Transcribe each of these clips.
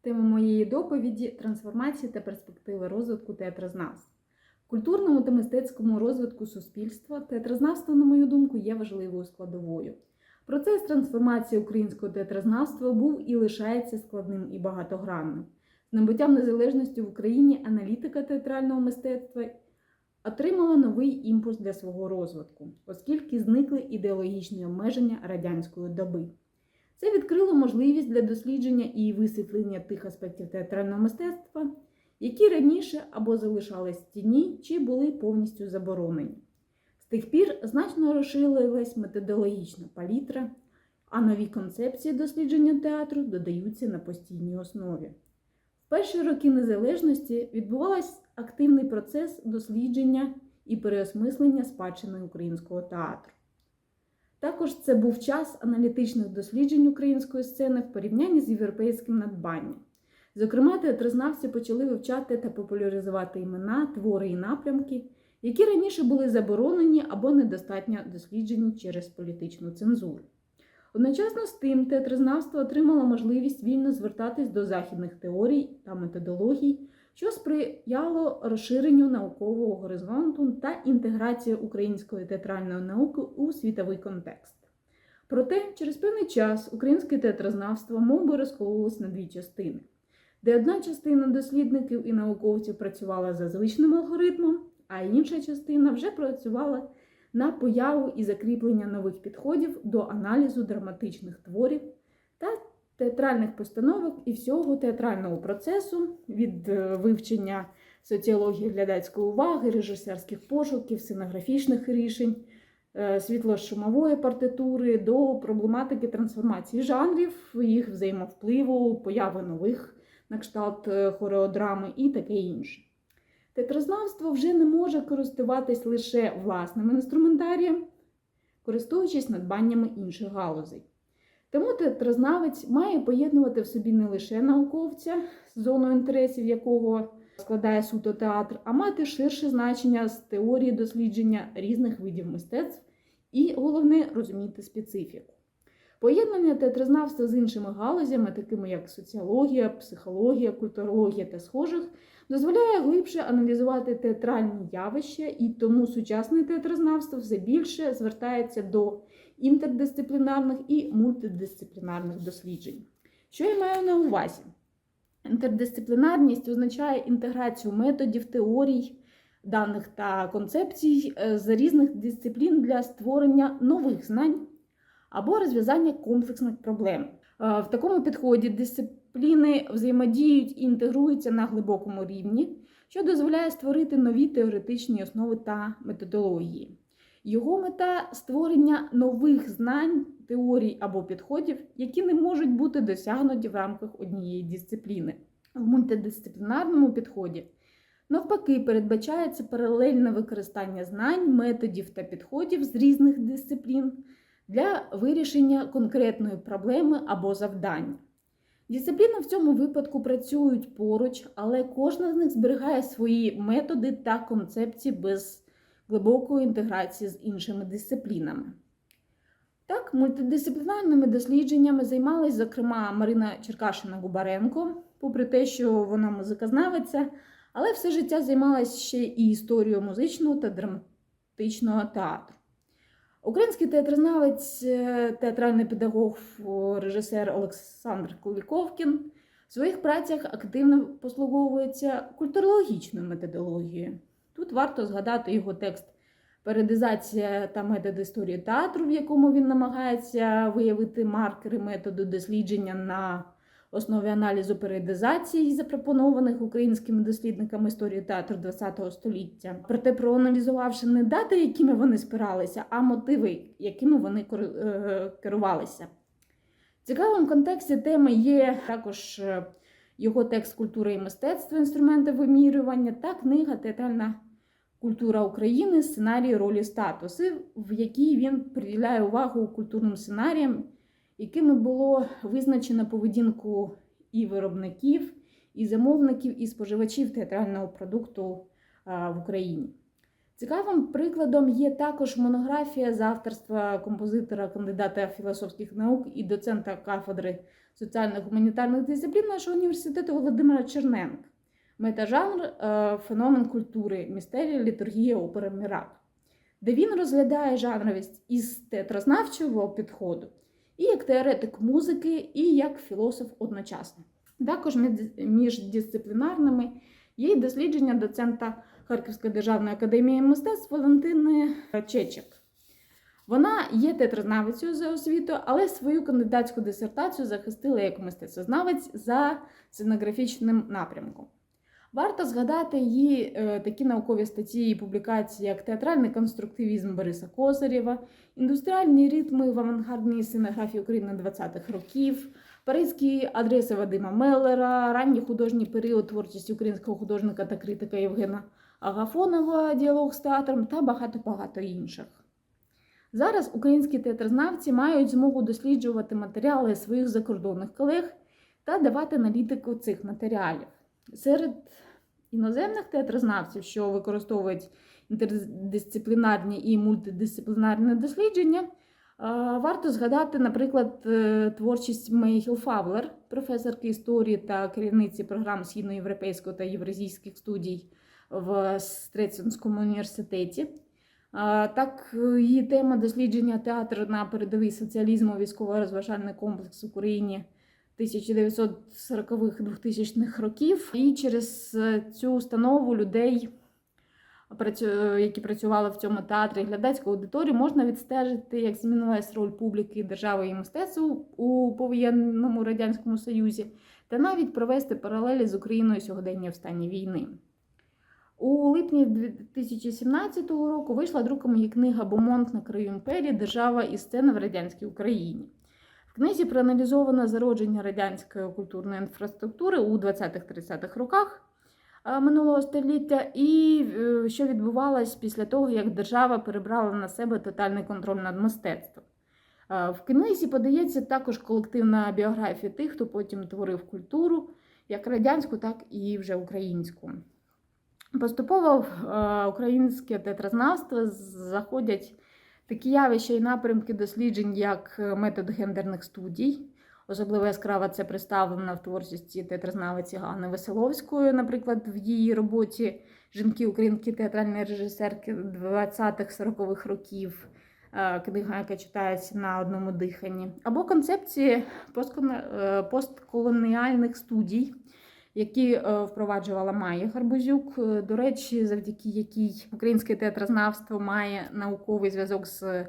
Тема моєї доповіді трансформації та перспективи розвитку театрознавства. В культурному та мистецькому розвитку суспільства театрознавство, на мою думку, є важливою складовою. Процес трансформації українського театрознавства був і лишається складним і багатогранним. З набуттям незалежності в Україні аналітика театрального мистецтва отримала новий імпульс для свого розвитку, оскільки зникли ідеологічні обмеження радянської доби. Це відкрило можливість для дослідження і висвітлення тих аспектів театрального мистецтва, які раніше або залишались в тіні, чи були повністю заборонені. З тих пір значно розширилась методологічна палітра, а нові концепції дослідження театру додаються на постійній основі. В перші роки незалежності відбувався активний процес дослідження і переосмислення спадщини українського театру. Також це був час аналітичних досліджень української сцени в порівнянні з європейським надбанням. Зокрема, театрознавці почали вивчати та популяризувати імена, твори і напрямки, які раніше були заборонені або недостатньо досліджені через політичну цензуру. Одночасно з тим, театрознавство отримало можливість вільно звертатись до західних теорій та методологій, що сприяло розширенню наукового горизонту та інтеграції української театральної науки у світовий контекст. Проте, через певний час українське театрознавство мов би розкололось на дві частини, де одна частина дослідників і науковців працювала за звичним алгоритмом, а інша частина вже працювала на появу і закріплення нових підходів до аналізу драматичних творів та театральних постановок і всього театрального процесу від е, вивчення соціології глядацької уваги, режисерських пошуків, сценографічних рішень, е, світло-шумової партитури до проблематики трансформації жанрів, їх взаємовпливу, появи нових на кшталт е, хореодрами і таке інше. Театрознавство вже не може користуватись лише власним інструментарієм, користуючись надбаннями інших галузей. Тому театрознавець має поєднувати в собі не лише науковця, зону інтересів якого складає суто театр, а мати ширше значення з теорії дослідження різних видів мистецтв і, головне, розуміти специфіку. Поєднання театрознавства з іншими галузями, такими як соціологія, психологія, культурологія та схожих, дозволяє глибше аналізувати театральні явища, і тому сучасне театрознавство все більше звертається до інтердисциплінарних і мультидисциплінарних досліджень. Що я маю на увазі? Інтердисциплінарність означає інтеграцію методів, теорій, даних та концепцій е, з різних дисциплін для створення нових знань або розв'язання комплексних проблем. Е, В такому підході дисципліни взаємодіють і інтегруються на глибокому рівні, що дозволяє створити нові теоретичні основи та методології. Його мета створення нових знань, теорій або підходів, які не можуть бути досягнуті в рамках однієї дисципліни. В мультидисциплінарному підході навпаки передбачається паралельне використання знань, методів та підходів з різних дисциплін для вирішення конкретної проблеми або завдання. Дисципліни в цьому випадку працюють поруч, але кожна з них зберігає свої методи та концепції без глибокої інтеграції з іншими дисциплінами. Так, мультидисциплінарними дослідженнями займалась, зокрема, Марина Черкашина-Губаренко, попри те, що вона музикознавиця, але все життя займалась ще і історією музичного та драматичного театру. Український театрознавець, е, театральний педагог, режисер Олександр Куліковкін в своїх працях активно послуговується культурологічною методологією. Тут варто згадати його текст Передизація та метод історії театру, в якому він намагається виявити маркери методу дослідження на основі аналізу періодизації, запропонованих українськими дослідниками історії театру ХХ століття. Проте, проаналізувавши не дати, якими вони спиралися, а мотиви, якими вони е, керувалися. Цікавим контексті теми є також е, його текст Культура і мистецтво, інструменти вимірювання та книга Театральна культура України, сценарії ролі статуси, в якій він приділяє увагу культурним сценаріям, якими було визначено поведінку і виробників, і замовників, і споживачів театрального продукту в Україні. Цікавим прикладом є також монографія з авторства композитора, кандидата філософських наук і доцента кафедри соціально-гуманітарних дисциплін нашого університету Володимира Черненка. Метажанр е, феномен культури, містерія, літургія, опера Мірак, де він розглядає жанровість із театрознавчого підходу і як теоретик музики, і як філософ одночасно. Також між- міждисциплінарними є й дослідження доцента Харківської державної академії мистецтв Валентини Чечик. Вона є театрознавицею за освітою, але свою кандидатську дисертацію захистила як мистецтвознавець за сценографічним напрямком. Варто згадати її е, такі наукові статті і публікації, як театральний конструктивізм Бориса Козирєва, індустріальні ритми в авангардній сценографії України 20-х років, паризькі адреси Вадима Меллера, ранній художній період творчості українського художника та критика Євгена Агафонова, діалог з театром та багато-багато інших. Зараз українські театрознавці мають змогу досліджувати матеріали своїх закордонних колег та давати аналітику цих матеріалів. Серед іноземних театрознавців, що використовують інтердисциплінарні і мультидисциплінарні дослідження, варто згадати, наприклад, е, творчість Мейхіл Фавлер, професорки історії та керівниці програм східноєвропейського та євразійських студій в Стреценському університеті. Так, е, її тема дослідження театру на передовій соціалізму військово-розважальний комплекс в Україні 1940-х-2000-х років. І через е, цю установу людей, які працювали в цьому театрі, глядацьку аудиторію, можна відстежити, як змінилась роль публіки, держави і мистецтва у повоєнному радянському союзі, та навіть провести паралелі з Україною сьогодення в стані війни. У липні 2017 року вийшла друком її книга Бомонт на краю імперії Держава і сцена в радянській Україні. Книзі проаналізовано зародження радянської культурної інфраструктури у 20-30-х роках е, минулого століття, і е, що відбувалось після того, як держава перебрала на себе тотальний контроль над мистецтвом. Е, В книзі подається також колективна біографія тих, хто потім творив культуру, як радянську, так і вже українську. Поступово українське театрознавство заходять такі явища і напрямки досліджень, як е, метод гендерних студій. Особливо яскраво це представлено в творчості театрознавиці Ганни Веселовської, наприклад, в її роботі Жінки українські театральні режисерки 20-40-х років, е, книга, яка читається на одному диханні, або концепції е, постколоніальних студій, які е, впроваджувала Майя Гарбузюк. Е, До речі, завдяки якій українське театрознавство має науковий зв'язок з е,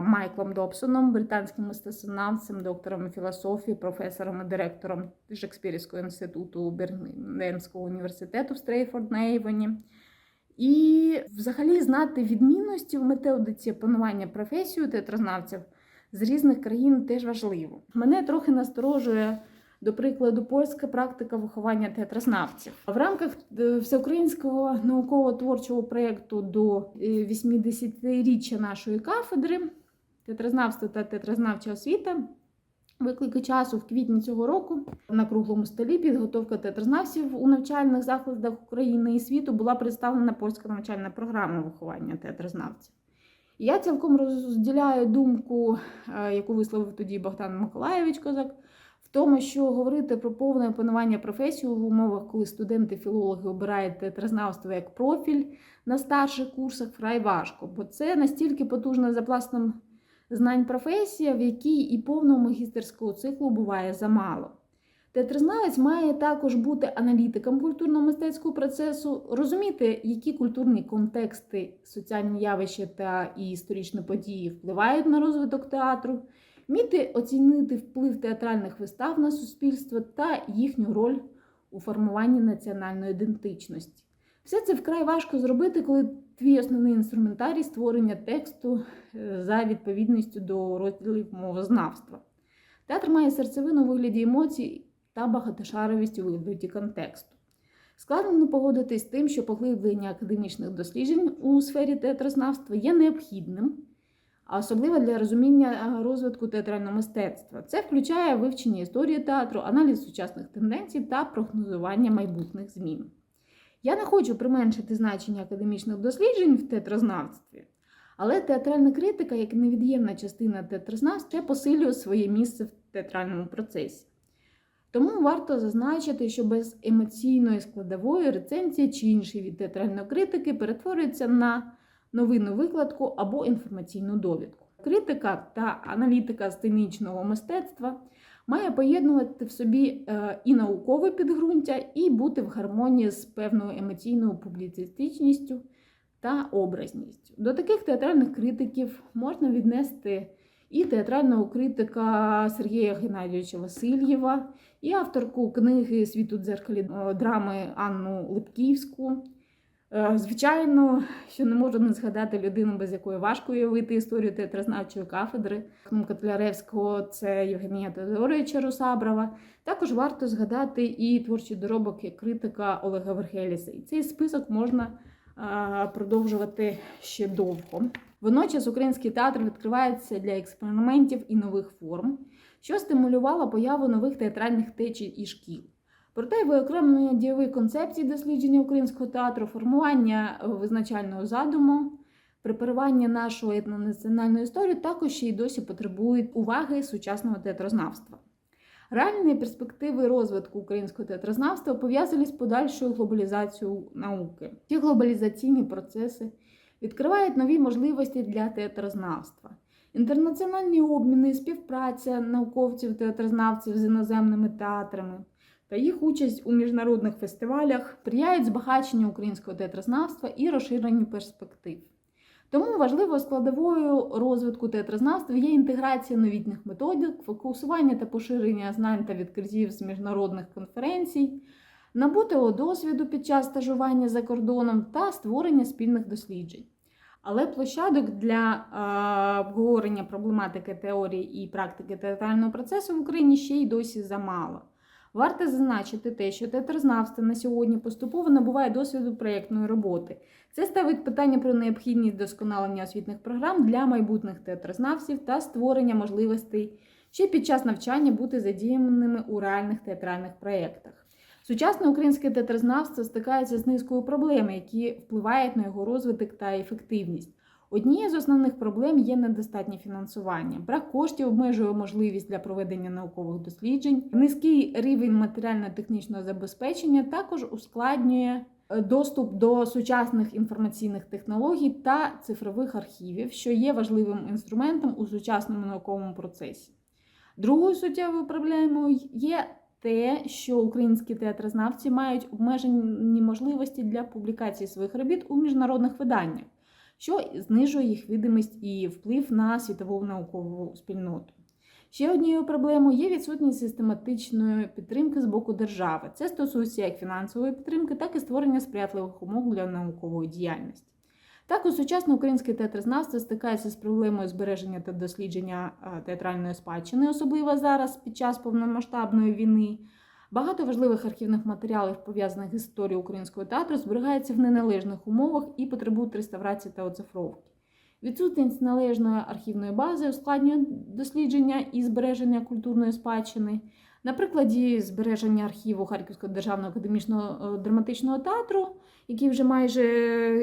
Майклом Добсоном, британським мистецтвознавцем, доктором філософії, професором і директором Шекспірівського інституту Бернського університету в Стрейфорд на Ейвоні. І взагалі знати відмінності в методиці опанування професію театрознавців з різних країн теж важливо. Мене трохи насторожує до прикладу, польська практика виховання театрознавців в рамках е, всеукраїнського науково-творчого проєкту до е, 80-річчя нашої кафедри театрознавства та театрознавча освіта. Виклики часу в квітні цього року на круглому столі підготовка театрознавців у навчальних закладах України і світу була представлена польська навчальна програма виховання театрознавців. Я цілком розділяю думку, е, яку висловив тоді Богдан Миколаєвич Козак, в тому, що говорити про повне опанування професії в умовах, коли студенти-філологи обирають театрознавство як профіль на старших курсах, вкрай важко, бо це настільки потужна за пластом знань професія, в якій і повного магістерського циклу буває замало. Театрознавець має також бути аналітиком культурно-мистецького процесу, розуміти, які культурні контексти, соціальні явища та і історичні події впливають на розвиток театру, вміти оцінити вплив театральних вистав на суспільство та їхню роль у формуванні національної ідентичності. Все це вкрай важко зробити, коли твій основний інструментарій створення тексту е, за відповідністю до розділів мовознавства. Театр має серцевину у вигляді емоцій та багатошаровість у вигляді контексту. Складно погодитись з тим, що поглиблення академічних досліджень у сфері театрознавства є необхідним, а особливо для розуміння розвитку театрального мистецтва. Це включає вивчення історії театру, аналіз сучасних тенденцій та прогнозування майбутніх змін. Я не хочу применшити значення академічних досліджень в театрознавстві, але театральна критика, як невід'ємна частина театрознавства, посилює своє місце в театральному процесі. Тому варто зазначити, що без емоційної складової рецензія чи інший від театральної критики перетворюється на новинну викладку або інформаційну довідку. Критика та аналітика сценічного мистецтва має поєднувати в собі е, і наукове підґрунтя, і бути в гармонії з певною емоційною публіцистичністю та образністю. До таких театральних критиків можна віднести і театрального критика Сергія Геннадійовича Васильєва, і авторку книги Світу дзеркалі драми Анну Липківську. Е, Звичайно, що не можу не згадати людину, без якої важко уявити історію театрознавчої кафедри Котляревського, це Євгенія Теодоровича Русаброва. Також варто згадати і творчий доробок як критика Олега Верхеліса. І цей список можна продовжувати ще довго. Водночас український театр відкривається для експериментів і нових форм, що стимулювало появу нових театральних течій і шкіл. Проте виокремлення дієвої концепції дослідження українського театру, формування визначального задуму, препарування нашої етнонаціональної історії також ще й досі потребують уваги сучасного театрознавства. Реальні перспективи розвитку українського театрознавства пов'язані з подальшою глобалізацією науки. Ті глобалізаційні процеси відкривають нові можливості для театрознавства. Інтернаціональні обміни, співпраця науковців, театрознавців з іноземними театрами та їх участь у міжнародних фестивалях сприяють збагаченню українського театрознавства і розширенню перспектив. Тому важливою складовою розвитку театрознавства є інтеграція новітніх методик, фокусування та поширення знань та відкриттів з міжнародних конференцій, набутого досвіду під час стажування за кордоном та створення спільних досліджень. Але площадок для е, обговорення проблематики теорії і практики театрального процесу в Україні ще й досі замало. Варто зазначити те, що театрознавство на сьогодні поступово набуває досвіду проєктної роботи. Це ставить питання про необхідність досконалення освітних програм для майбутніх театрознавців та створення можливостей ще під час навчання бути задіяними у реальних театральних проєктах. Сучасне українське театрознавство стикається з низкою проблем, які впливають на його розвиток та ефективність. Однією з основних проблем є недостатнє фінансування. Брак коштів обмежує можливість для проведення наукових досліджень. Низький рівень матеріально-технічного забезпечення також ускладнює е, доступ до сучасних інформаційних технологій та цифрових архівів, що є важливим інструментом у сучасному науковому процесі. Другою суттєвою проблемою є те, що українські театрознавці мають обмежені можливості для публікації своїх робіт у міжнародних виданнях що знижує їх видимість і вплив на світову наукову спільноту. Ще однією проблемою є відсутність систематичної підтримки з боку держави. Це стосується як фінансової підтримки, так і створення сприятливих умов для наукової діяльності. Також сучасне українське театрознавство стикається з проблемою збереження та дослідження театральної спадщини, особливо зараз під час повномасштабної війни. Багато важливих архівних матеріалів, пов'язаних з історією українського театру, зберігається в неналежних умовах і потребують реставрації та оцифровки. Відсутність належної архівної бази ускладнює дослідження і збереження культурної спадщини. На прикладі збереження архіву Харківського державного академічного е, драматичного театру, який вже майже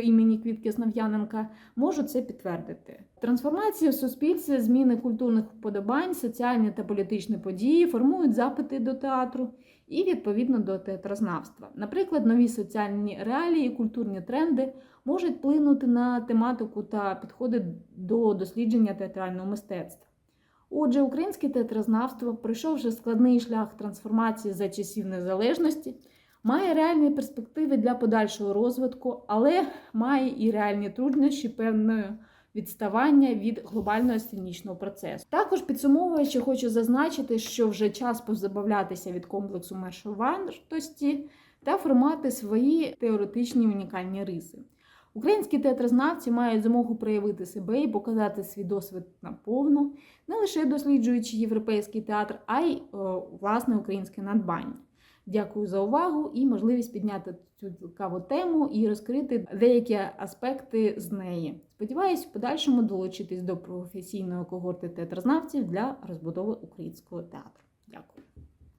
імені Квітки Основ'яненка, можу це підтвердити. Трансформація в суспільстві, зміни культурних вподобань, соціальні та політичні події формують запити до театру і відповідно до театрознавства. Наприклад, нові соціальні реалії, культурні тренди можуть вплинути на тематику та підходи до дослідження театрального мистецтва. Отже, українське театрознавство, пройшовши складний шлях трансформації за часів незалежності, має реальні перспективи для подальшого розвитку, але має і реальні труднощі певної відставання від глобального сценічного процесу. Також підсумовуючи, хочу зазначити, що вже час позабавлятися від комплексу мершовартості та формати свої теоретичні унікальні риси. Українські театрознавці мають змогу проявити себе і показати свій досвід наповну, не лише досліджуючи європейський театр, а й власне українське надбання. Дякую за увагу і можливість підняти цю цікаву тему і розкрити деякі аспекти з неї. Сподіваюсь, в подальшому долучитись до професійної когорти театрознавців для розбудови українського театру. Дякую.